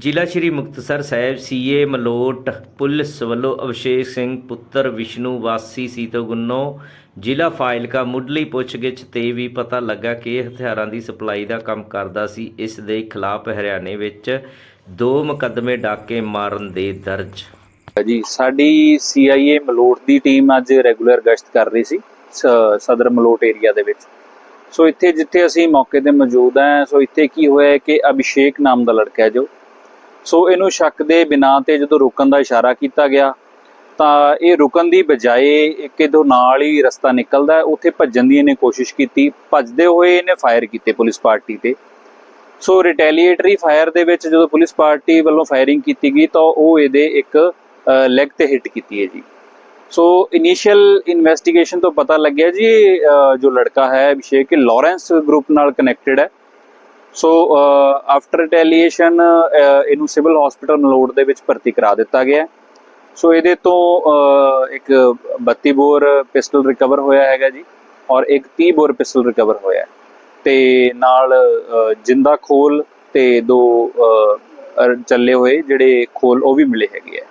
ਜ਼ਿਲ੍ਹਾ Shri Muktsar Sahib CA Malout police ਵੱਲੋਂ ਅਭਿਸ਼ੇਕ ਸਿੰਘ ਪੁੱਤਰ ਵਿਸ਼ਨੂੰ ਵਾਸੀ ਸੀਤੋਗੁੰਨੋ ਜ਼ਿਲ੍ਹਾ ਫਾਇਲਕਾ ਮੁੱਢਲੀ ਪੁੱਛਗਿੱਛ ਤੇ ਵੀ ਪਤਾ ਲੱਗਾ ਕਿ ਇਹ ਹਥਿਆਰਾਂ ਦੀ ਸਪਲਾਈ ਦਾ ਕੰਮ ਕਰਦਾ ਸੀ। ਇਸ ਦੇ ਖਿਲਾਫ ਹਰਿਆਣੇ ਵਿੱਚ ਦੋ ਮੁਕੱਦਮੇ ਡਾਕੇ ਮਾਰਨ ਦੇ ਦਰਜ। ਜੀ, ਸਾਡੀ CIA ਮਲੋਟ ਦੀ ਟੀਮ ਅੱਜ ਰੈਗੂਲਰ ਗਸ਼ਤ ਕਰ ਰਹੀ ਸੀ ਸਦਰ ਮਲੋਟ ਏਰੀਆ ਦੇ ਵਿੱਚ। ਸੋ ਇੱਥੇ ਜਿੱਥੇ ਅਸੀਂ ਮੌਕੇ ਤੇ ਮੌਜੂਦ ਹਾਂ, ਸੋ ਇੱਥੇ ਕੀ ਹੋਇਆ ਕਿ ਅਭਿਸ਼ੇਕ ਨਾਮ ਦਾ ਲੜਕਾ ਹੈ ਜੋ ਸੋ ਇਹਨੂੰ ਸ਼ੱਕ ਦੇ ਬਿਨਾਂ ਤੇ ਜਦੋਂ ਰੁਕਣ ਦਾ ਇਸ਼ਾਰਾ ਕੀਤਾ ਗਿਆ, ਤਾਂ ਇਹ ਰੁਕਣ ਦੀ ਬਜਾਏ ਇੱਕ ਇਹਦੇ ਨਾਲ ਹੀ ਰਸਤਾ ਨਿਕਲਦਾ ਉੱਥੇ ਭੱਜਣ ਦੀ ਇਹਨੇ ਕੋਸ਼ਿਸ਼ ਕੀਤੀ। ਭੱਜਦੇ ਹੋਏ ਇਹਨੇ ਫਾਇਰ ਕੀਤੇ ਪੁਲਿਸ ਪਾਰਟੀ ਤੇ। ਸੋ ਰਿਟੈਲੀਏਟਰੀ ਫਾਇਰ ਦੇ ਵਿੱਚ ਜਦੋਂ ਪੁਲਿਸ ਪਾਰਟੀ ਵੱਲੋਂ ਫਾਇਰਿੰਗ ਕੀਤੀ ਗਈ, ਤਾਂ ਉਹ ਇਹਦੇ ਇੱਕ ਲੈਗ ਤੇ ਹਿੱਟ ਕੀਤੀ ਹੈ ਜੀ। ਸੋ ਇਨੀਸ਼ੀਅਲ ਇਨਵੈਸਟੀਗੇਸ਼ਨ ਤੋਂ ਪਤਾ ਲੱਗਿਆ ਜੀ ਜੋ ਲੜਕਾ ਹੈ, ਅਭਿਸ਼ੇਕ, ਇਹ ਲਾਰੈਂਸ ਗਰੁੱਪ ਨਾਲ ਕਨੈਕਟਡ ਹੈ। ਸੋ ਆਫਟਰ ਰਿਟੈਲੀਏਸ਼ਨ ਇਹਨੂੰ ਸਿਵਲ ਹਸਪੀਟਲ ਮਲੋੜ ਦੇ ਵਿੱਚ ਭਰਤੀ ਕਰਾ ਦਿੱਤਾ ਗਿਆ ਸੋ ਇਹਦੇ ਤੋਂ uh, ਇੱਕ 32 ਬੋਰ ਪਿਸਟਲ ਰਿਕਵਰ ਹੋਇਆ ਹੈਗਾ ਜੀ, ਔਰ ਇੱਕ 30 ਬੋਰ ਪਿਸਟਲ ਰਿਕਵਰ ਹੋਇਆ ਹੈ। ਤੇ ਨਾਲ ਜਿੰਦਾ ਖੋਲ ਤੇ ਦੋ ਚੱਲੇ ਹੋਏ ਜਿਹੜੇ ਖੋਲ ਉਹ ਵੀ ਮਿਲੇ ਹੈਗੇ ਆ